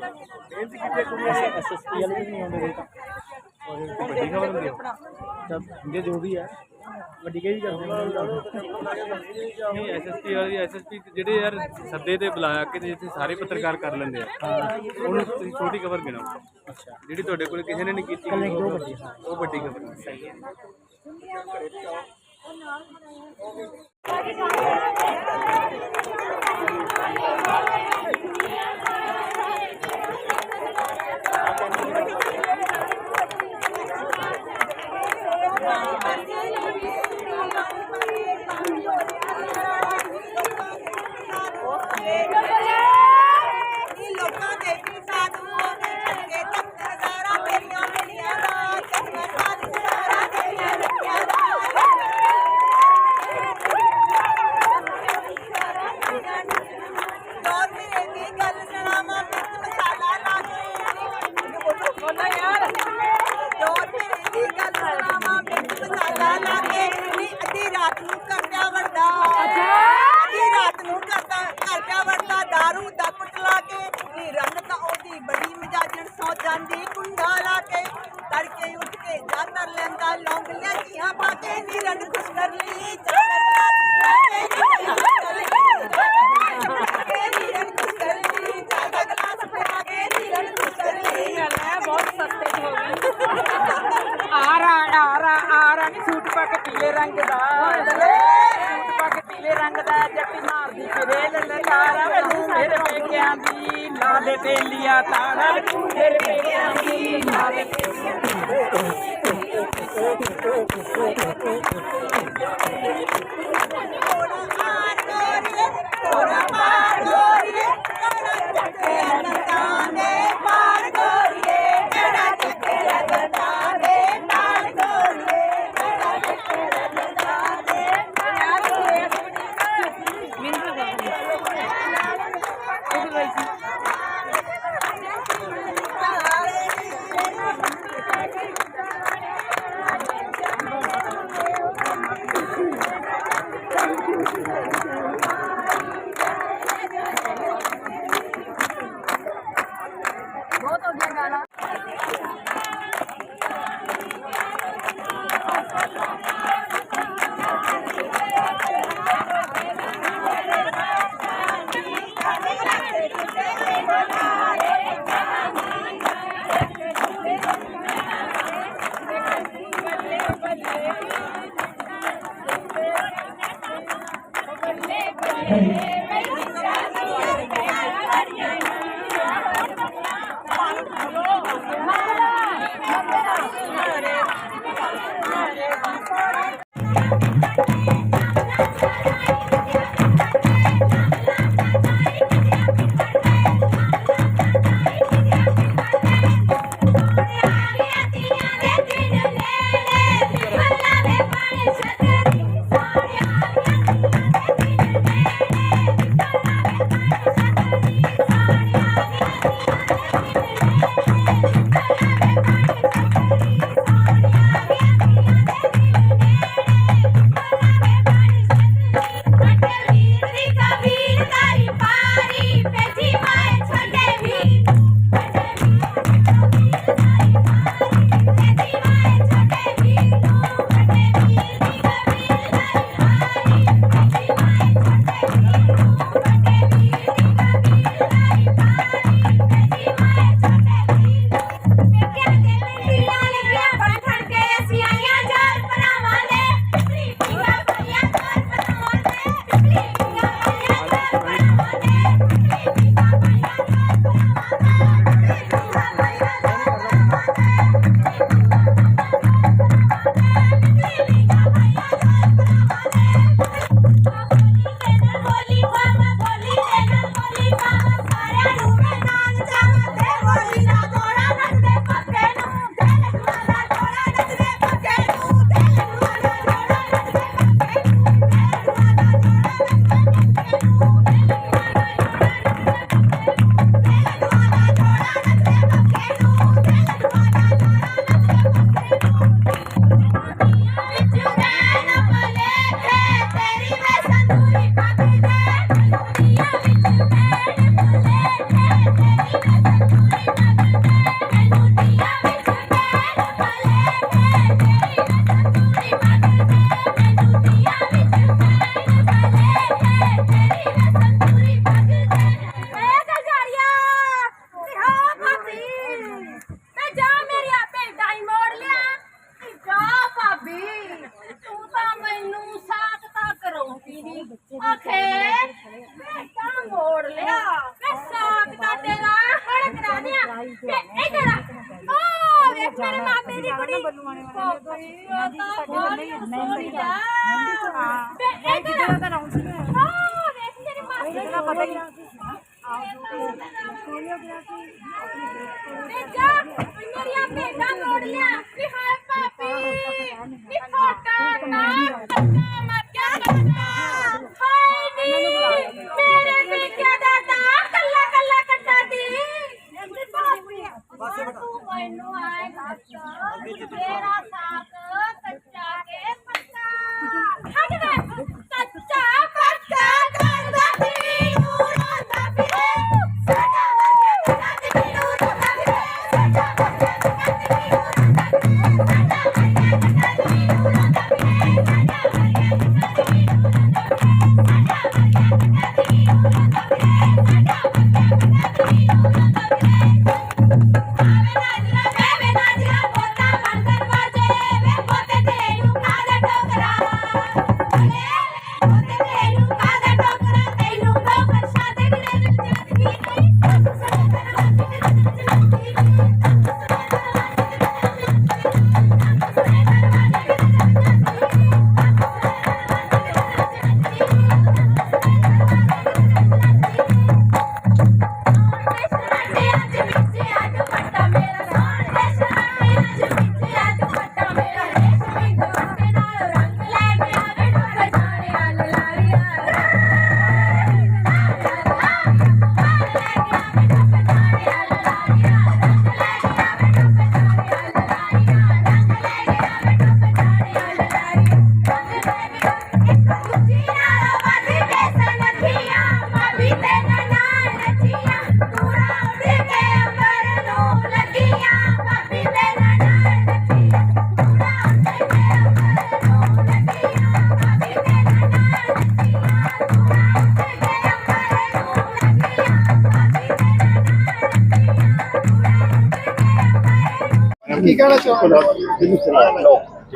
ਮਿਹਨਤ ਕੀਤੀ ਕੁੜੀਆਂ ਐਸਐਸਪੀ ਵਾਲੇ ਵੀ ਨਹੀਂ ਆਉਂਦੇ ਰਹੇ ਤਾਂ ਔਰ ਵੱਡੀ ਖਬਰ ਹੁੰਦੀ ਹੈ ਜਦ ਜੇ ਜੋ ਵੀ ਹੈ ਵੱਡੀ ਕਹੀ ਕਰਦੇ ਨਹੀਂ ਐਸਐਸਪੀ ਵਾਲੀ ਐਸਐਸਪੀ ਜਿਹੜੇ ਯਾਰ ਸੱਦੇ ਤੇ ਬੁਲਾਇਆ ਕਿ ਜਿੱਥੇ ਸਾਰੇ ਪੱਤਰਕਾਰ ਕਰ ਲੈਂਦੇ ਆ ਉਹਨੂੰ ਤੁਸੀਂ ਛੋਟੀ ਖਬਰ ਗਿਣੋ ਅੱਛਾ ਜਿਹੜੀ ਤੁਹਾਡੇ ਕੋਲ ਕਿਸੇ ਨੇ ਨਹੀਂ ਕੀਤੀ ਉਹ ਵੱਡੀ ਖਬਰ ਸਹੀ ਹੈ ਇਹ ਰੰਗ ਦਾ। ਸੂਟ ਪਾ ਕੇ ਪੀਲੇ ਰੰਗ ਦਾ ਜੱਟੀ ਮਾਰਦੀ ਫਿਰੇ ਲਲਕਾਰਾ ਮੈਨੂੰ ਮੇਰੇ ਪੇਕਿਆਂ ਦੀ ਲਾ ਦੇ ਤੇਲੀਆ ਤਾਰਾ ਮੇਰੇ ਪੇਕਿਆਂ ਦੀ ਲਾ ਦੇ ਥੋੜਾ পাইছি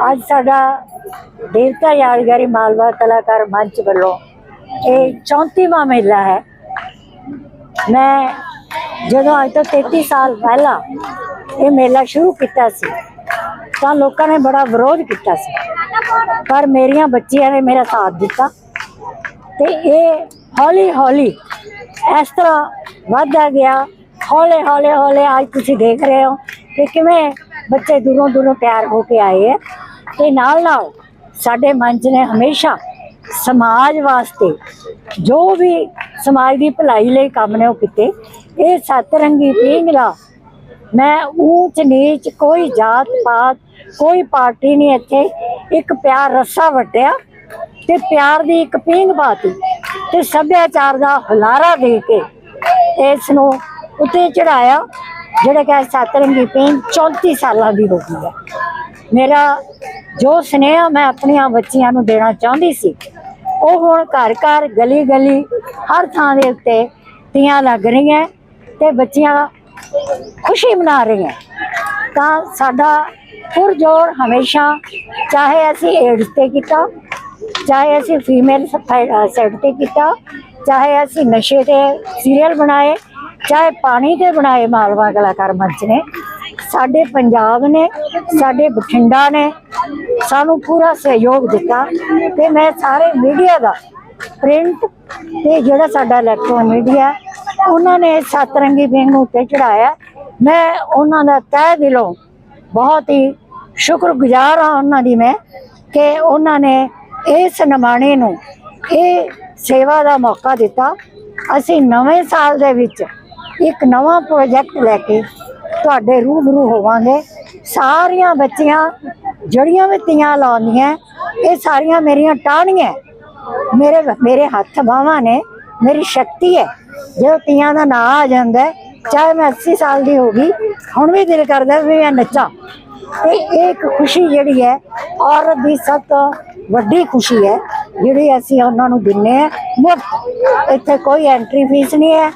ਅੱਜ ਸਾਡਾ ਦੇਵਤਾ ਯਾਦਗਾਰੀ ਮਾਲਵਾ ਕਲਾਕਾਰ ਮੰਚ ਵੱਲੋਂ ਇਹ 34ਵਾਂ ਮੇਲਾ ਹੈ। ਮੈਂ ਜਦੋਂ ਅੱਜ ਤੋਂ 33 ਸਾਲ ਪਹਿਲਾਂ ਇਹ ਮੇਲਾ ਸ਼ੁਰੂ ਕੀਤਾ ਸੀ, ਤਾਂ ਲੋਕਾਂ ਨੇ ਬੜਾ ਵਿਰੋਧ ਕੀਤਾ ਸੀ। ਪਰ ਮੇਰੀਆਂ ਬੱਚੀਆਂ ਨੇ ਮੇਰਾ ਸਾਥ ਦਿੱਤਾ ਤੇ ਇਹ ਹੌਲੀ ਹੌਲੀ ਇਸ ਤਰ੍ਹਾਂ ਵੱਧਦਾ ਗਿਆ। ਹੌਲੇ ਹੌਲੇ ਹੌਲੇ ਅੱਜ ਤੁਸੀਂ ਦੇਖ ਰਹੇ ਹੋ ਕਿ ਕਿਵੇਂ ਬੱਚੇ ਦੂਰੋਂ ਦੂਰੋਂ ਪਿਆਰ ਹੋ ਕੇ ਆਏ ਹੈ ਤੇ ਨਾਲ ਨਾਲ ਸਾਡੇ ਮੰਚ ਨੇ ਹਮੇਸ਼ਾ ਸਮਾਜ ਵਾਸਤੇ ਜੋ ਵੀ ਸਮਾਜ ਦੀ ਭਲਾਈ ਲਈ ਕੰਮ ਨੇ ਉਹ ਕੀਤੇ। ਇਹ ਸਤਰੰਗੀ ਪੀਂਘਲਾ ਮੈਂ ਊਚ ਨੀਚ ਕੋਈ ਜਾਤ ਪਾਤ ਕੋਈ ਪਾਰਟੀ ਨਹੀਂ ਇੱਥੇ। ਇੱਕ ਪਿਆਰ ਰੱਸਾ ਵਟਿਆ ਤੇ ਪਿਆਰ ਦੀ ਇੱਕ ਪੀਂਘ ਪਾਤੀ ਤੇ ਸੱਭਿਆਚਾਰ ਦਾ ਹੁਲਾਰਾ ਦੇ ਕੇ ਇਸ ਨੂੰ ਉੱਤੇ ਚੜਾਇਆ ਜਿਹੜਾ ਕਿ ਸਤਰੰਗੀ ਪੀਣ 34 ਸਾਲਾਂ ਦੀ ਹੋ ਗਈ ਹੈ। ਮੇਰਾ ਜੋ ਸੁਨੇਹਾ ਮੈਂ ਆਪਣੀਆਂ ਬੱਚੀਆਂ ਨੂੰ ਦੇਣਾ ਚਾਹੁੰਦੀ ਸੀ, ਉਹ ਹੁਣ ਘਰ ਘਰ ਗਲੀ ਗਲੀ ਹਰ ਥਾਂ ਦੇ ਉੱਤੇ ਤੀਆਂ ਲੱਗ ਰਹੀਆਂ ਤੇ ਬੱਚੀਆਂ ਖੁਸ਼ੀ ਮਨਾ ਰਹੀਆਂ। ਤਾਂ ਸਾਡਾ ਪੁਰਜੋਰ ਹਮੇਸ਼ਾ, ਚਾਹੇ ਅਸੀਂ ਏਡਸ ਤੇ ਕੀਤਾ, ਚਾਹੇ ਅਸੀਂ ਫੀਮੇਲ ਸਾਈਡ ਤੇ ਕੀਤਾ, ਚਾਹੇ ਅਸੀਂ ਨਸ਼ੇ ਤੇ ਸੀਰੀਅਲ ਬਣਾਏ ਚਾਹੇ ਪਾਣੀ ਤੇ ਬਣਾਏ ਮਾਲਵਾ ਕਲਾਕਾਰ ਮੰਚ ਨੇ, ਸਾਡੇ ਪੰਜਾਬ ਨੇ, ਸਾਡੇ ਬਠਿੰਡਾ ਨੇ ਸਾਨੂੰ ਪੂਰਾ ਸਹਿਯੋਗ ਦਿੱਤਾ ਤੇ ਮੈਂ ਸਾਰੇ ਮੀਡੀਆ ਦਾ ਪ੍ਰਿੰਟ ਤੇ ਜਿਹੜਾ ਸਾਡਾ ਇਲੈਕਟ੍ਰੋਨ ਮੀਡੀਆ ਉਹਨਾਂ ਨੇ ਸਤਰੰਗੀ ਬੇਨ ਨੂੰ ਉੱਤੇ ਚੜਾਇਆ ਮੈਂ ਉਹਨਾਂ ਦਾ ਤਹਿ ਦਿਲੋਂ ਬਹੁਤ ਹੀ ਸ਼ੁਕਰਗੁਜ਼ਾਰ ਹਾਂ ਉਹਨਾਂ ਦੀ ਮੈਂ ਕਿ ਉਹਨਾਂ ਨੇ ਇਸ ਨਿਮਾਣੇ ਨੂੰ ਇਹ ਸੇਵਾ ਦਾ ਮੌਕਾ ਦਿੱਤਾ। ਅਸੀਂ ਨਵੇਂ ਸਾਲ ਦੇ ਵਿੱਚ ਇੱਕ ਨਵਾਂ ਪ੍ਰੋਜੈਕਟ ਲੈ ਕੇ ਤੁਹਾਡੇ ਰੂਬਰੂ ਹੋਵਾਂਗੇ। ਸਾਰੀਆਂ ਬੱਚੀਆਂ, ਜੜੀਆਂ ਵੀ ਤੀਆਂ ਲਾਉਂਦੀਆਂ ਇਹ ਸਾਰੀਆਂ ਮੇਰੀਆਂ ਟਾਹਣੀਆਂ ਮੇਰੇ ਮੇਰੇ ਹੱਥ ਬਾਹਾਂ ਨੇ, ਮੇਰੀ ਸ਼ਕਤੀ ਹੈ। ਜਦੋਂ ਤੀਆਂ ਦਾ ਨਾਂ ਆ ਜਾਂਦਾ ਚਾਹੇ ਮੈਂ 80 ਸਾਲ ਦੀ ਹੋ ਗਈ, ਹੁਣ ਵੀ ਦਿਲ ਕਰਦਾ ਵੀ ਮੈਂ ਨੱਚਾਂ। ਤੇ ਇਹ ਇੱਕ ਖੁਸ਼ੀ ਜਿਹੜੀ ਹੈ, ਔਰਤ ਦੀ ਸਭ ਤੋਂ ਵੱਡੀ ਖੁਸ਼ੀ ਹੈ, ਜਿਹੜੀ ਅਸੀਂ ਉਹਨਾਂ ਨੂੰ ਦਿੰਨੇ ਆ ਮੁਫਤ। ਇੱਥੇ ਕੋਈ ਐਂਟਰੀ ਫੀਸ ਨਹੀਂ ਹੈ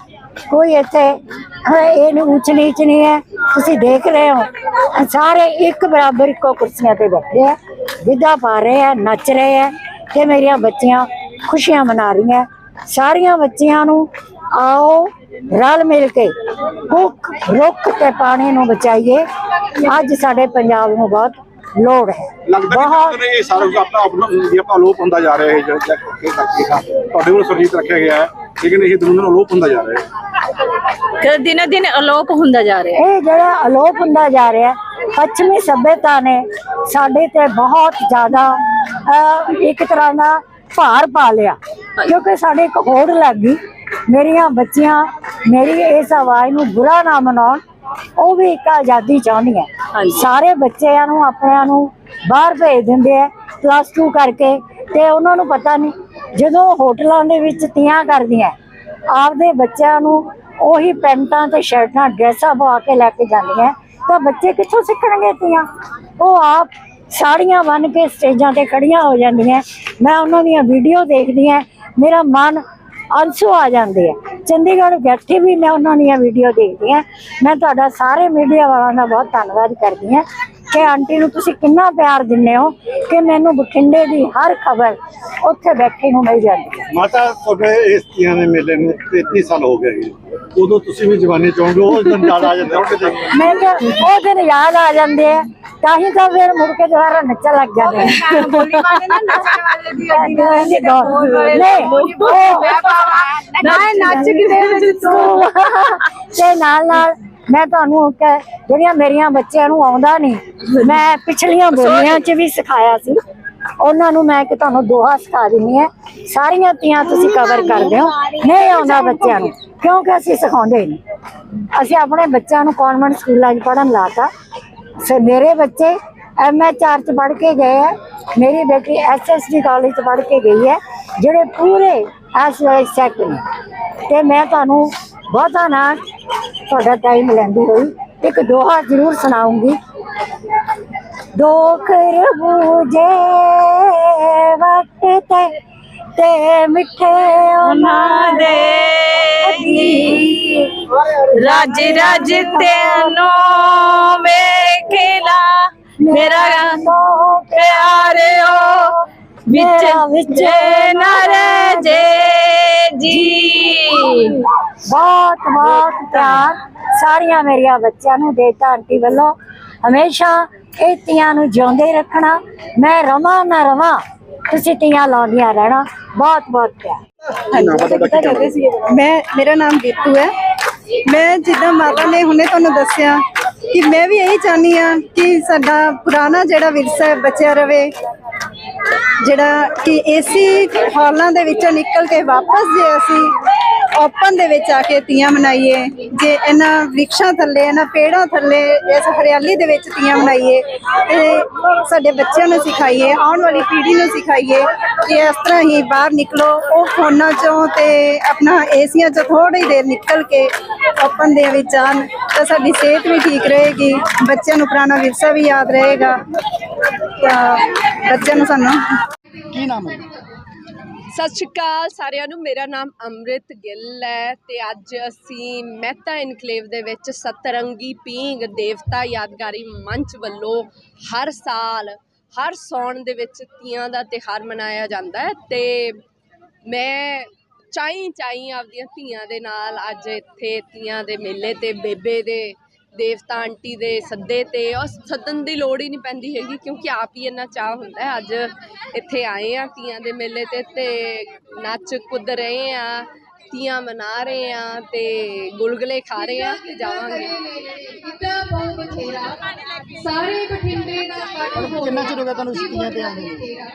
ਕੋਈ ਇੱਥੇ ਇਹ ਨਹੀਂ ਉੱਚ ਨੀਚ ਨਹੀਂ ਹੈ। ਤੁਸੀਂ ਦੇਖ ਰਹੇ ਹੋ ਸਾਰੇ ਇੱਕ ਬਰਾਬਰ ਇੱਕੋ ਕੁਰਸੀਆਂ ਤੇ ਬੈਠੇ ਆ। ਗਿੱਧਾ ਪਾ ਰਹੇ ਆ ਨੱਚ ਰਹੇ ਆ ਤੇ ਮੇਰੀਆਂ ਬੱਚੀਆਂ ਖੁਸ਼ੀਆਂ ਮਨਾ ਰਹੀਆਂ। ਸਾਰੀਆਂ ਬੱਚੀਆਂ ਨੂੰ ਆਓ ਰਲ ਮਿਲ ਕੇ ਭੁੱਖ ਰੁੱਖ ਤੇ ਪਾਣੀ ਨੂੰ ਬਚਾਈਏ। ਅੱਜ ਸਾਡੇ ਪੰਜਾਬ ਨੂੰ ਬਹੁਤ ਲੋੜ ਹੈ। ਬਹੁਤ ਇਹ ਸਾਰਾ ਆਪਣਾ ਆਪਣਾ ਲੋਪ ਹੁੰਦਾ ਜਾ ਰਿਹਾ ਹਾਂ ਤੁਹਾਡੇ ਕੋਲ ਸਰਜੀਤ ਰੱਖਿਆ ਗਿਆ ਹੈ। ਲੇਕਿਨ ਇਹ ਦਿਨੋਂ ਦਿਨ ਲੋਪ ਹੁੰਦਾ ਜਾ ਰਿਹਾ ਹੈ। ਕਿ ਦਿਨੋ ਦਿਨ ਅਲੋਪ ਹੁੰਦਾ ਜਾ ਰਿਹਾ ਇਹ ਜਿਹੜਾ ਅਲੋਪ ਹੁੰਦਾ ਜਾ ਰਿਹਾ ਹੈ ਪੱਛਮੀ ਸਭਿਅਤਾ ਨੇ ਸਾਡੇ ਤੇ ਬਹੁਤ ਜ਼ਿਆਦਾ ਅਹ, ਇੱਕ ਤਰ੍ਹਾਂ ਦਾ ਭਾਰ ਪਾ ਲਿਆ। ਕਿਉਂਕਿ ਸਾਡੇ ਇੱਕ ਹੋੜ ਲੱਗ ਗਈ। ਮੇਰੀਆਂ ਬੱਚੀਆਂ ਮੇਰੀ ਇਸ ਆਵਾਜ਼ ਨੂੰ ਬੁਰਾ ਨਾ ਮਨਾਉਣ ਉਹ ਵੀ ਇੱਕ ਆਜ਼ਾਦੀ ਚਾਹੁੰਦੀਆਂ ਸਾਰੇ ਬੱਚਿਆਂ ਨੂੰ ਆਪਣਿਆਂ ਨੂੰ ਬਾਹਰ ਭੇਜ ਦਿੰਦੇ ਆ ਪਲੱਸ 2 ਕਰਕੇ। ਤੇ ਉਹਨਾਂ ਨੂੰ ਪਤਾ ਨਹੀਂ ਜਦੋਂ ਹੋਟਲਾਂ ਦੇ ਵਿੱਚ ਤੀਆਂ ਕਰਦੀਆਂ, ਆਪਦੇ ਬੱਚਿਆਂ ਨੂੰ ਉਹੀ ਪੈਂਟਾਂ ਤੇ ਸ਼ਰਟਾਂ, ਡਰੈਸਾਂ ਪਵਾ ਕੇ ਲੈ ਕੇ ਜਾਂਦੀਆਂ, ਤਾਂ ਬੱਚੇ ਕਿੱਥੋਂ ਸਿੱਖਣਗੇ ਤੀਆਂ? ਉਹ ਆਪ ਸਾੜੀਆਂ ਬੰਨ ਕੇ ਸਟੇਜਾਂ ਤੇ ਖੜੀਆਂ ਹੋ ਜਾਂਦੀਆਂ, ਮੈਂ ਉਹਨਾਂ ਦੀਆਂ ਵੀਡੀਓ ਦੇਖਦੀ ਹਾਂ, ਮੇਰਾ ਮਨ ਅੰਸੂ ਆ ਜਾਂਦੇ ਆ। ਚੰਡੀਗੜ੍ਹ ਬੈਠੇ ਵੀ ਮੈਂ ਉਹਨਾਂ ਦੀਆਂ ਵੀਡੀਓ ਦੇਖਦੀ ਹਾਂ। ਮੈਂ ਤੁਹਾਡਾ ਸਾਰੇ ਮੀਡੀਆ ਵਾਲਿਆਂ ਦਾ ਬਹੁਤ ਧੰਨਵਾਦ ਕਰਦੀ ਹਾਂ। ਕਿ ਆਂਟੀ ਨੂੰ ਤੁਸੀਂ ਕਿੰਨਾ ਪਿਆਰ ਦਿੰਦੇ ਹੋ ਕਿ ਮੈਨੂੰ ਬਠਿੰਡੇ ਦੀ ਹਰ ਖਬਰ ਉੱਥੇ ਬੈਠੇ ਨੂੰ ਮਿਲ ਜਾਂਦੀ ਹੈ। ਮਾਤਾ ਤੁਹਾਡੇ ਇਸ ਤੀਆਂ ਦੇ ਮੇਲੇ ਨੂੰ 33 ਸਾਲ ਹੋ ਗਏ ਜੀ। ਉਦੋਂ ਤੁਸੀਂ ਵੀ ਜਵਾਨੀ ਚਾਹੁੰਦੇ ਹੋ ਉਸ ਦਿਨ ਯਾਦ ਆ ਜਾਂਦਾ ਹੁਣ ਕਿਤੇ ਮੈਂ ਕਿਹਾ ਉਹ ਦਿਨ ਯਾਦ ਆ ਜਾਂਦੇ ਆ ਤਾਂ ਹੀ ਤਾਂ ਫਿਰ ਮੁੜ ਕੇ ਦੁਬਾਰਾ ਨੱਚਣ ਲੱਗ ਜਾਂਦੇ ਆ। ਬੋਲੀ ਵਾਲੇ ਨਾ ਨੱਚਣ ਵਾਲੇ ਦੀ ਨਹੀਂ ਉਹ ਨਾ ਇਹ ਨੱਚ ਕਿਤੇ ਵਿੱਚ ਤੂੰ। ਤੇ ਨਾਲ ਨਾਲ ਮੈਂ ਤੁਹਾਨੂੰ ਕਹਿ- ਜਿਹੜੀਆਂ ਮੇਰੀਆਂ ਬੱਚਿਆਂ ਨੂੰ ਆਉਂਦਾ ਨਹੀਂ ਮੈਂ ਪਿਛਲੀਆਂ ਬੋਲੀਆਂ 'ਚ ਵੀ ਸਿਖਾਇਆ ਸੀ। ਉਹਨਾਂ ਨੂੰ ਮੈਂ ਕਿ ਤੁਹਾਨੂੰ ਦੋਹਾ ਸਿਖਾ ਦਿੰਨੀ ਹੈ। ਸਾਰੀਆਂ ਤੀਆਂ ਤੁਸੀਂ ਕਵਰ ਕਰਦੇ ਹੋ ਨਹੀਂ ਆਉਂਦਾ ਬੱਚਿਆਂ ਨੂੰ ਕਿਉਂਕਿ ਅਸੀਂ ਸਿਖਾਉਂਦੇ ਨਹੀਂ ਅਸੀਂ ਆਪਣੇ ਬੱਚਿਆਂ ਨੂੰ ਕਨਵੈਂਟ ਸਕੂਲਾਂ 'ਚ ਪੜਨ ਲਾਤਾ। ਸੇ ਮੇਰੇ ਬੱਚੇ ਐਮਐਚਆਰ 'ਚ ਪੜ੍ਹ ਕੇ ਗਏ ਹੈ। ਮੇਰੀ ਬੇਟੀ ਐਸਐਸਡੀ ਕਾਲਜ 'ਚ ਪੜ੍ਹ ਕੇ ਗਈ ਹੈ। ਜਿਹੜੇ ਪੂਰੇ ਇਸ ਵੇਲੇ ਸੈੱਟ ਨੇ। ਤੇ ਮੈਂ ਤੁਹਾਨੂੰ ਬਹੁਤਾ ਨਾ ਤੁਹਾਡਾ ਟਾਈਮ ਲੈਂਦੀ ਹੋਈ। ਇੱਕ ਦੋਹਾ ਜ਼ਰੂਰ ਸੁਣਾਉਂਗੀ। ਦੋ ਖਰਬੂਜੇ ਵਕਤ ਤੇ ਤੇ ਮਿੱਠੇ ਉਹਨਾਂ ਦੇ ਰੱਜ ਰੱਜ ਤੈਨੂੰ ਵੇਖਲਾ। ਮੇਰਾ ਪਿਆਰਿਓ ਵਿੱਚ ਵਿੱਚ ਨਾ ਰਹਿ ਜੇ। ਜੀ। ਬਹੁਤ ਬਹੁਤ ਪਿਆਰ। ਸਾਰੀਆਂ ਮੇਰੀਆਂ ਬੱਚਿਆਂ ਨੂੰ ਦੇਤਾ ਆਂਟੀ ਵੱਲੋਂ ਹਮੇਸ਼ਾ ਇਹ ਤੀਆਂ ਨੂੰ ਜਿਉਂਦੇ ਰੱਖਣਾ। ਮੈਂ ਰਵਾਂ ਨਾ ਰਵਾਂ। ਤੁਸੀਂ ਤੀਆਂ ਲਾਉਂਦੀਆਂ ਰਹਿਣਾ। ਬਹੁਤ ਬਹੁਤ ਪਿਆਰ। ਮੈਂ ਮੇਰਾ ਨਾਮ ਗੀਤੂ ਹੈ। ਮੈਂ ਜਿੱਦਾਂ ਮਾਤਾ ਨੇ ਹੁਣੇ ਤੁਹਾਨੂੰ ਦੱਸਿਆ ਕਿ ਮੈਂ ਵੀ ਇਹੀ ਚਾਹਨੀ ਆ ਕਿ ਸਾਡਾ ਪੁਰਾਣਾ ਜਿਹੜਾ ਵਿਰਸਾ ਹੈ ਬਚਿਆ ਰਵੇ। ਜਿਹੜਾ ਕਿ ਏਸੀ ਹਾਲਾਂ ਦੇ ਵਿੱਚੋਂ ਨਿਕਲ ਕੇ ਵਾਪਸ ਜੇ ਅਸੀਂ ਓਪਨ ਦੇ ਵਿੱਚ ਆ ਕੇ ਤੀਆਂ ਮਨਾਈਏ, ਜੇ ਇਹਨਾਂ ਵਿਰਖਾਂ ਥੱਲੇ, ਇਹਨਾਂ ਪੇੜਾਂ ਥੱਲੇ, ਇਸ ਹਰਿਆਲੀ ਦੇ ਵਿੱਚ ਤੀਆਂ ਮਨਾਈਏ, ਤੇ ਸਾਡੇ ਬੱਚਿਆਂ ਨੂੰ ਸਿਖਾਈਏ, ਆਉਣ ਵਾਲੀ ਪੀੜ੍ਹੀ ਨੂੰ ਸਿਖਾਈਏ ਕਿ ਇਸ ਤਰ੍ਹਾਂ ਹੀ ਬਾਹਰ ਨਿਕਲੋ, ਉਹ ਫੋਨਾਂ ਚੋਂ ਤੇ ਆਪਣਾ ਏਸੀਆਂ ਚੋਂ ਥੋੜੀ ਦੇਰ ਨਿਕਲ ਕੇ ਓਪਨ ਦੇ ਵਿੱਚ ਆਉਣ, ਤਾਂ ਸਾਡੀ ਸਿਹਤ ਵੀ ਠੀਕ ਰਹੇਗੀ, ਬੱਚਿਆਂ ਨੂੰ ਪੁਰਾਣਾ ਵਿਰਸਾ ਵੀ ਯਾਦ ਰਹੇਗਾ, ਤਾਂ ਬੱਚਿਆਂ ਨੂੰ ਸਾਨੂੰ ਸਤਿ ਸ਼੍ਰੀ ਅਕਾਲ ਸਾਰਿਆਂ ਨੂੰ, ਮੇਰਾ ਨਾਮ ਅੰਮ੍ਰਿਤ ਗਿੱਲ ਹੈ ਤੇ ਅੱਜ ਅਸੀਂ ਮਹਿਤਾ ਇਨਕਲੇਵ ਦੇ ਵਿੱਚ ਸਤਰੰਗੀ ਪੀਂਗ ਦੇਵਤਾ ਯਾਦਗਾਰੀ ਮੰਚ ਵੱਲੋਂ ਹਰ ਸਾਲ, ਹਰ ਸੌਣ ਦੇ ਵਿੱਚ ਤੀਆਂ ਦਾ ਤਿਹਾਰ ਮਨਾਇਆ ਜਾਂਦਾ ਹੈ ਤੇ ਮੈਂ ਚਾਈ ਚਾਈ ਆਪਦੀਆਂ ਧੀਆਂ ਦੇ ਨਾਲ ਅੱਜ ਇੱਥੇ ਤੀਆਂ ਦੇ ਮੇਲੇ ਤੇ ਬੇਬੇ ਦੇ ਦੇਵਤਾ ਆਂਟੀ ਦੇ ਸੱਦੇ ਤੇ ਉਹ ਸੱਦਣ ਦੀ ਲੋੜ ਹੀ ਨਹੀਂ ਪੈਂਦੀ ਹੈਗੀ ਕਿਉਂਕਿ ਆਪ ਹੀ ਇੰਨਾ ਚਾਹ ਹੁੰਦਾ ਹੈ। ਅੱਜ ਇੱਥੇ ਆਏ ਆ ਤੀਆਂ ਦੇ ਮੇਲੇ ਤੇ ਤੇ ਨੱਚ ਕੁੱਦ ਰਹੇ ਆ ਤੀਆਂ ਮਨਾ ਰਹੇ ਆ ਤੇ ਗੁਲਗੁਲੇ ਖਾ ਰਹੇ ਆ ਤੇ ਜਾਵਾਂਗੇ। ਸਾਰੇ ਬਠਿੰਡੇ ਦਾ ਕਿੰਨਾ ਚਿਰ ਹੋ ਗਿਆ ਤੁਹਾਨੂੰ ਤੀਆਂ ਤੇ ਆਉਂਦੇ ਨੂੰ?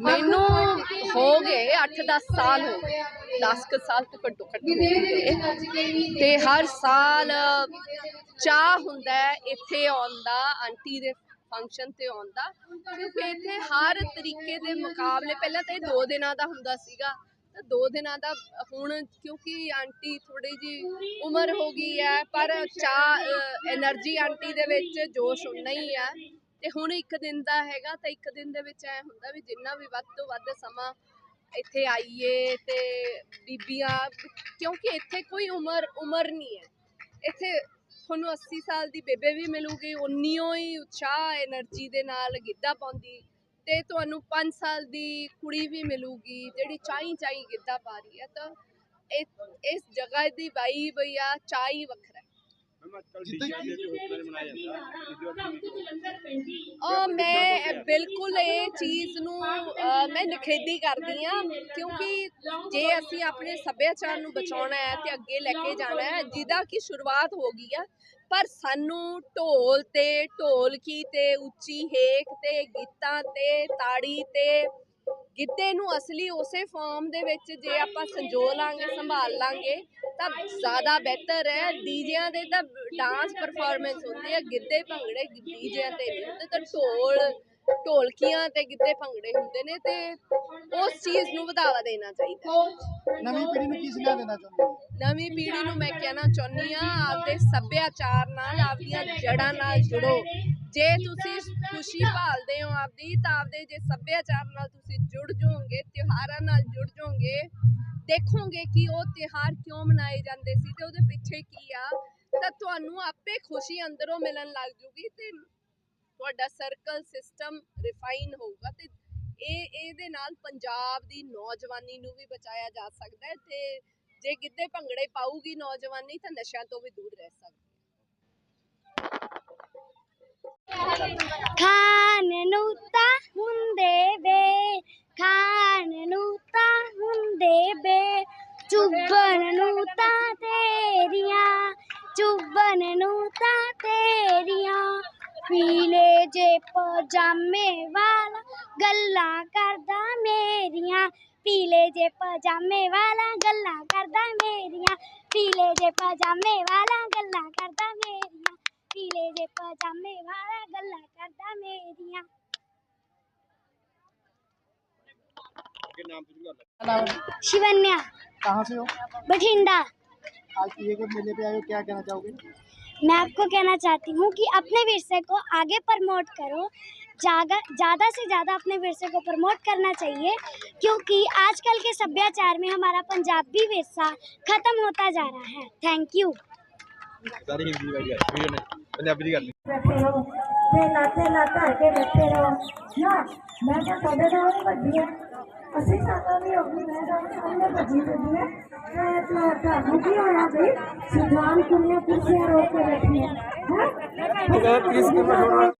ਮੈਨੂੰ ਹੋ ਗਏ 8-10 ਸਾਲ ਹੋ ਗਏ। 10 ਕੁ ਸਾਲ ਤੋਂ ਘੱਟੋ ਘੱਟ ਹੋ ਤੇ ਹਰ ਸਾਲ ਚਾਹ ਹੁੰਦਾ ਹੈ ਇੱਥੇ ਆਉਣ ਦਾ ਆਂਟੀ ਦੇ ਫੰਕਸ਼ਨ ਤੇ ਆਉਣ ਦਾ। ਕਿਉਂਕਿ ਇੱਥੇ ਹਰ ਤਰੀਕੇ ਦੇ ਮੁਕਾਬਲੇ ਪਹਿਲਾਂ ਤਾਂ ਇਹ ਦੋ ਦਿਨਾਂ ਦਾ ਹੁੰਦਾ ਸੀਗਾ। ਤਾਂ 2 ਦਿਨਾਂ ਦਾ, ਹੁਣ ਕਿਉਂਕਿ ਆਂਟੀ ਥੋੜੀ ਜੀ ਉਮਰ ਹੋ ਗਈ ਹੈ, ਪਰ ਚਾਹ એનર્ਜੀ ਆਂਟੀ ਦੇ ਵਿੱਚ ਜੋਸ਼ ਉਨਾ ਹੀ ਆ। ਤੇ ਹੁਣ ਇੱਕ ਦਿਨ ਦਾ ਹੈਗਾ, ਤਾਂ ਇੱਕ ਦਿਨ ਦੇ ਵਿੱਚ ਐ ਹੁੰਦਾ ਵੀ ਜਿੰਨਾ ਵੀ ਵੱਧ ਤੋਂ ਵੱਧ ਸਮਾਂ ਇੱਥੇ ਆਈਏ ਤੇ ਬੀਬੀਆਂ, ਕਿਉਂਕਿ ਇੱਥੇ ਕੋਈ ਉਮਰ ਉਮਰ ਨਹੀਂ ਹੈ। ਇੱਥੇ ਤੁਹਾਨੂੰ 80 ਸਾਲ ਦੀ ਬੇਬੇ ਵੀ ਮਿਲੂਗੀ ਉਨੀਓ ਹੀ ਉਤਸ਼ਾਹ એનર્ਜੀ ਦੇ ਨਾਲ ਗਿੱਧਾ ਪਾਉਂਦੀ। ਤੇ ਤੁਹਾਨੂੰ 5 ਸਾਲ ਦੀ ਕੁੜੀ ਵੀ ਮਿਲੂਗੀ ਜਿਹੜੀ ਚਾਈ ਚਾਈ ਗਿੱਧਾ ਪਾ ਰਹੀ ਹੈ ਤਾਂ ਇਹ- ਇਸ ਜਗ੍ਹਾ ਦੀ ਵਾਈਬ ਆ। ਚਾਹ ਹੀ ਵੱਖਰਾ ਹੈ ਮੈਂ ਬਿਲਕੁਲ ਇਹ ਚੀਜ਼ ਨੂੰ ਅਹ, ਮੈਂ ਨਿਖੇਧੀ ਕਰਦੀ ਆ ਕਿਉਂਕਿ ਜੇ ਅਸੀਂ ਆਪਣੇ ਸੱਭਿਆਚਾਰ ਨੂੰ ਬਚਾਉਣਾ ਹੈ ਤੇ ਅੱਗੇ ਲੈ ਕੇ ਜਾਣਾ ਹੈ ਜਿਹਦਾ ਕਿ ਸ਼ੁਰੂਆਤ ਹੋ ਗਈ ਆ ਪਰ ਸਾਨੂੰ ਢੋਲ ਤੇ, ਢੋਲਕੀ ਤੇ, ਉੱਚੀ ਹੇਕ ਤੇ, ਗੀਤਾਂ ਤੇ, ਤਾੜੀ ਤੇ, ਗਿੱਧੇ ਨੂੰ ਅਸਲੀ ਉਸੇ ਫਾਰਮ ਦੇ ਵਿੱਚ ਜੇ ਆਪਾਂ ਸੰਜੋ ਲਾਂਗੇ ਸੰਭਾਲ ਲਾਂਗੇ ਤਾਂ ਜ਼ਿਆਦਾ ਬਿਹਤਰ ਹੈ। ਡੀਜਿਆਂ ਦੇ ਤਾਂ ਡਾਂਸ ਪਰਫਾਰਮੈਂਸ ਹੁੰਦੀ ਹੈ ਗਿੱਧੇ ਭੰਗੜੇ ਡੀਜਿਆਂ ਤੇ ਨਹੀਂ ਹੁੰਦੇ, ਤਾਂ ਢੋਲ ਢੋਲਕੀਆਂ ਤੇ ਗਿੱਧੇ ਭੰਗੜੇ ਹੁੰਦੇ ਨੇ ਤੇ ਉਸ ਚੀਜ਼ ਨੂੰ ਵਧਾਵਾ ਦੇਣਾ ਚਾਹੀਦਾ। ਨਵੀਂ ਪੀੜ੍ਹੀ ਨੂੰ ਕੀ ਸੁਨੇਹਾ ਦੇਣਾ ਚਾਹੁੰਦੇ ਹੋ? ਨਵੀਂ ਪੀੜ੍ਹੀ ਨੂੰ ਮੈਂ ਕਹਿਣਾ ਚਾਹੁੰਦੀ ਆ ਆਪਦੇ ਸੱਭਿਆਚਾਰ ਨਾਲ ਆਪਦੀਆਂ ਜੜ੍ਹਾਂ ਨਾਲ ਜੁੜੋ। ਜੇ ਤੁਸੀਂ ਖੁਸ਼ੀ ਭਾਲਦੇ ਹੋ ਆਪਦੀ ਤਾਂ ਆਪਦੇ ਜੇ ਸੱਭਿਆਚਾਰ ਨਾਲ ਤੁਸੀਂ ਜੁੜ ਜਾਓਗੇ ਤਿਉਹਾਰਾਂ ਨਾਲ ਜੁੜ ਜਾਓਗੇ ਦੇਖੋਗੇ ਕਿ ਉਹ ਤਿਉਹਾਰ ਕਿਉਂ ਮਨਾਏ ਜਾਂਦੇ ਸੀ ਤੇ ਉਹਦੇ ਪਿੱਛੇ ਕੀ ਆ। ਤਾਂ ਤੁਹਾਨੂੰ ਆਪੇ ਖੁਸ਼ੀ ਅੰਦਰੋਂ ਮਿਲਣ ਲੱਗ ਜੂਗੀ ਤੇ ਤੁਹਾਡਾ ਸਰਕਲ ਸਿਸਟਮ ਰਿਫਾਈਨ ਹੋਊਗਾ ਤੇ ਇਹ, ਇਹਦੇ ਨਾਲ ਪੰਜਾਬ ਦੀ ਨੌਜਵਾਨੀ ਨੂੰ ਵੀ ਬਚਾਇਆ ਜਾ ਸਕਦਾ ਹੈ ਤੇ ਜੇ ਗਿੱਧੇ ਭੰਗੜੇ ਪਾਊਗੀ ਨੌਜਵਾਨੀ ਤਾਂ ਨਸ਼ਿਆਂ ਤੋਂ ਵੀ ਦੂਰ ਰਹਿ ਸਕਦੀ ਖਾਣ ਨੂੰ ਤਾਂ ਹੁੰਦੇ ਵੇ ਖਾਣ ਨੂੰ ਤਾਂ ਹੁੰਦੇ ਵੇ। ਚੁੱਭਣ ਨੂੰ ਤਾਂ ਤੇਰੀਆਂ, ਚੁੱਭਣ ਨੂੰ ਤਾਂ ਤੇਰੀਆਂ। ਪੀਲੇ ਜੇ ਪਜਾਮੇ ਵਾਲਾ ਗੱਲਾਂ ਕਰਦਾ ਮੇਰੀਆਂ ਪੀਲੇ ਜੇ ਪਜਾਮੇ ਵਾਲਾ ਗੱਲਾਂ ਕਰਦਾ ਮੇਰੀਆਂ ਪੀਲੇ ਜੇ ਪਜਾਮੇ ਵਾਲਾ ਗੱਲਾਂ ਕਰਦਾ ਮੇਰੀਆਂ ਪੀਲੇ ਜੇ ਪਜਾਮੇ ਵਾਲਾ ਗੱਲਾਂ ਕਰਦਾ ਮੇਰੀਆਂ शिवन्या कहाँ से हो बठिंडा आज पीए के मेले पे आए हो क्या कहना चाहोगे मैं आपको कहना चाहती हूँ कि अपने विरसे को आगे प्रमोट करो। ज़्यादा से ज़्यादा अपने विरसे को प्रमोट करना चाहिए क्योंकि आजकल के सभ्याचार में हमारा पंजाबी विरसा खत्म होता जा रहा है। थैंक यू ਨੇ ਪੰਜਾਬੀ ਦੀ ਤੇ ਮੈਂ ਹੈ ਅਸੀਂ ਸਾਡਾ ਵੀ ਹੋ ਗਈ ਮੈਂ ਤਾਂ ਸਾਹਮਣੇ ਵੱਡੀ ਵੱਡੀ ਹੈ ਤੇ ਤੁਹਾ- ਤੁਹਾਨੂੰ ਕੀ ਹੋਇਆ ਬਈ ਸੁਜਾਨ ਕੁੜੀਆਂ ਕੁਰਸੀਆਂ ਰੋਕ ਕੇ ਬੈਠੀਆਂ। ਹੈ? ਨੱਚਣਾ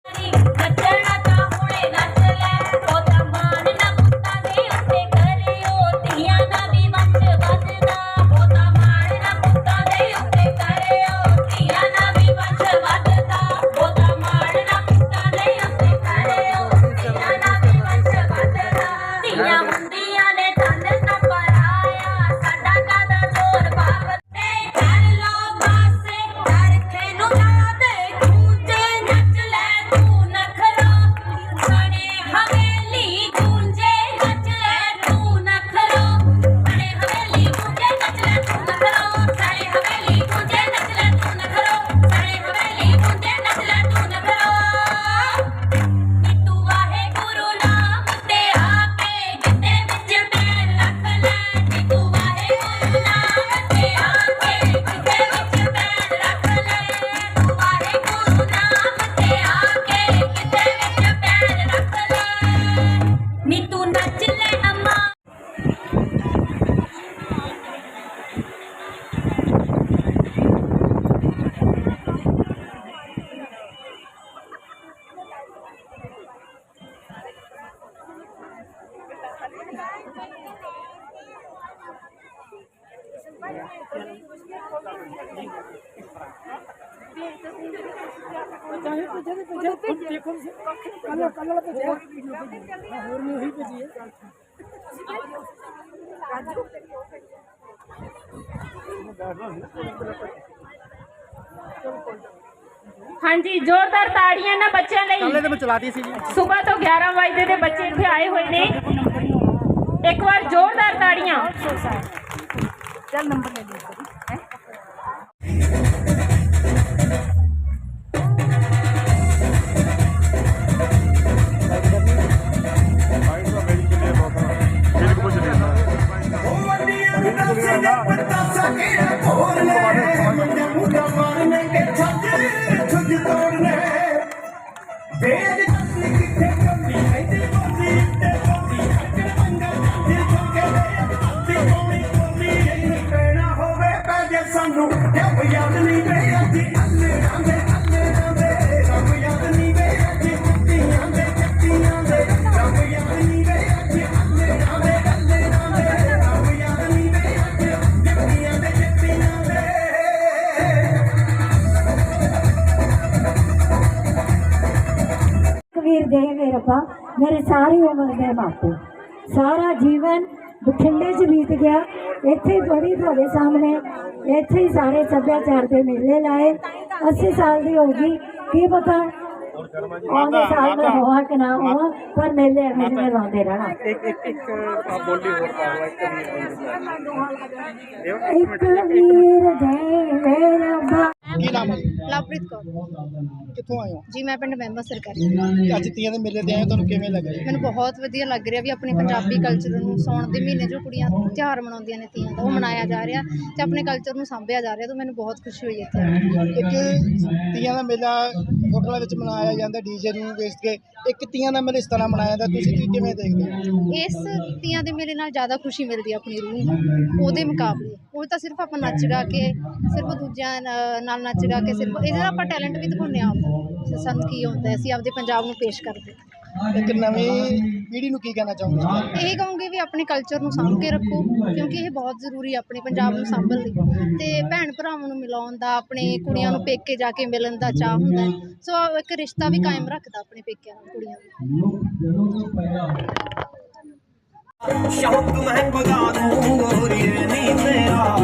ਹਾਂਜੀ ਜ਼ੋਰਦਾਰ ਤਾੜੀਆਂ ਇਹਨਾਂ ਬੱਚਿਆਂ ਲਈ। ਤੇ ਮੈਂ ਚਲਾਤੀ ਸੀ ਜੀ। ਸਵੇਰ ਤੋਂ 11 ਵਜੇ ਦੇ ਬੱਚੇ ਇੱਥੇ ਆਏ ਹੋਏ ਨੇ। ਇੱਕ ਵਾਰ ਜ਼ੋਰਦਾਰ ਤਾੜੀਆਂ। ਵੇਦ ਦੇ ਮੇਰੇ ਰੱਬਾ, ਮੇਰੇ ਸਾਰੀ ਉਮਰ ਦੇ ਮਾਪੇ। ਸਾਰਾ ਜੀਵਨ ਬਠਿੰਡੇ 'ਚ ਬੀਤ ਗਿਆ। ਇੱਥੇ ਹੀ ਪੜ੍ਹੀ ਤੁਹਾਡੇ ਸਾਹਮਣੇ, ਇੱਥੇ ਹੀ ਸਾਰੇ ਸੱਭਿਆਚਾਰ ਦੇ ਮੇਲੇ ਲਾਏ। 80 ਸਾਲ ਦੀ ਹੋ ਗਈ। ਕੀ ਪਤਾ ਨਾ ਹੋਵਾਂ ਪਰ ਮੇਲੇ ਐਵੇਂ ਜਿਵੇਂ ਲਾਉਂਦੇ ਰਹਿਣਾ। ਇੱਕ ਇੱਕ ਇੱਕ ਆਹ ਬੋਲੀ ਹੋਰ ਪਾ ਲਓ ਇੱਕ ਵੀ ਇੱਕ ਵੀਰ ਦੇ ਮੇਰੇ ਰੱਬਾ ਕੀ ਨਾਮ ਹੈ? ਲਵਪ੍ਰੀਤ ਕੌਰ। ਕਿੱਥੋਂ ਆਏ ਹੋ? ਜੀ ਮੈਂ ਪਿੰਡ ਮੈਂਬਰ ਸਰਕਾਰੀ। ਅੱਜ ਤੀਆਂ ਦੇ ਮੇਲੇ ਤੇ ਆਏ ਹੋ, ਤੁਹਾਨੂੰ ਕਿਵੇਂ ਲੱਗਾ ਜੀ? ਮੈਨੂੰ ਬਹੁਤ ਵਧੀਆ ਲੱਗ ਰਿਹਾ ਵੀ ਆਪਣੇ ਪੰਜਾਬੀ ਕਲਚਰ ਨੂੰ ਸੌਣ ਦੇ ਮਹੀਨੇ ਜੋ ਕੁੜੀਆਂ ਤਿਉਹਾਰ ਮਨਾਉਂਦੀਆਂ ਨੇ ਤੀਆਂ ਦਾ ਉਹ ਮਨਾਇਆ ਜਾ ਰਿਹਾ ਤੇ ਆਪਣੇ ਕਲਚਰ ਨੂੰ ਸਾਂਭਿਆ ਜਾ ਰਿਹਾ ਤਾਂ ਮੈਨੂੰ ਬਹੁਤ ਖੁਸ਼ੀ ਹੋਈ ਇੱਥੇ ਆ। ਕੇ। ਇੱਕ ਤੀਆਂ ਦਾ ਮੇਲਾ ਹੋਟਲਾਂ ਵਿੱਚ ਮਨਾਇਆ ਜਾਂਦਾ ਡੀਜੇ ਨੂੰ ਵੇਚ ਕੇ। ਇੱਕ ਤੀਆਂ ਦਾ ਮੇਲਾ ਇਸ ਤਰ੍ਹਾਂ ਮਨਾਇਆ ਜਾਂਦਾ ਤੁਸੀਂ ਕੀ ਕਿਵੇਂ ਦੇਖਦੇ ਹੋ? ਇਸ ਤੀਆਂ ਦੇ ਮੇਲੇ ਨਾਲ ਜ਼ਿਆਦਾ ਖੁਸ਼ੀ ਮਿਲਦੀ ਹੈ ਆਪਣੀ ਰੂਹ ਨੂੰ ਉਹਦੇ ਮੁਕਾਬਲੇ। ਉਹ ਤਾਂ ਸਿਰਫ ਆਪਾਂ ਨੱਚ ਗਾ ਕੇ ਸਿਰਫ ਦੂਜਿਆਂ ਨ- ਨਾਲ ਨੱਚ ਗਾ ਕੇ ਸਿਰਫ ਇਹਦੇ ਨਾਲ ਆਪਾਂ ਟੈਲੈਂਟ ਵੀ ਦਿਖਾਉਂਦੇ ਆ ਆਪਦਾ ਸਾਨੂੰ ਕੀ ਹੁੰਦਾ ਅਸੀਂ ਆਪਦੇ ਪੰਜਾਬ ਨੂੰ ਪੇਸ਼ ਕਰਦੇ ਹਾਂ। ਇੱਕ ਨਵੀਂ ਪੀੜ੍ਹੀ ਨੂੰ ਕੀ ਕਹਿਣਾ ਚਾਹੁੰਦੇ ਹੋ ਇਹ ਕਹੂੰਗੀ ਵੀ ਆਪਣੇ ਕਲਚਰ ਨੂੰ ਸਾਂਭ ਕੇ ਰੱਖੋ ਕਿਉਂਕਿ ਇਹ ਬਹੁਤ ਜ਼ਰੂਰੀ ਹੈ ਆਪਣੇ ਪੰਜਾਬ ਨੂੰ ਸਾਂਭਣ ਲਈ। ਤੇ ਭੈਣ ਭਰਾਵਾਂ ਨੂੰ ਮਿਲਾਉਣ ਦਾ ਆਪਣੇ ਕੁੜੀਆਂ ਨੂੰ ਪੇਕੇ ਜਾ ਕੇ ਮਿਲਣ ਦਾ ਚਾਹ ਹੁੰਦਾ ਹੈ। ਸੋ ਇੱਕ ਰਿਸ਼ਤਾ ਵੀ ਕਾਇਮ ਰੱਖਦਾ ਆਪਣੇ ਪੇਕਿਆਂ ਨਾਲ ਕੁੜੀਆਂ ਦਾ ਸ਼ੌਕ ਮੈਂ ਬਗਾ ਦੂੰ ਗੋਰੀਏ ਨੀ ਤੇਰਾ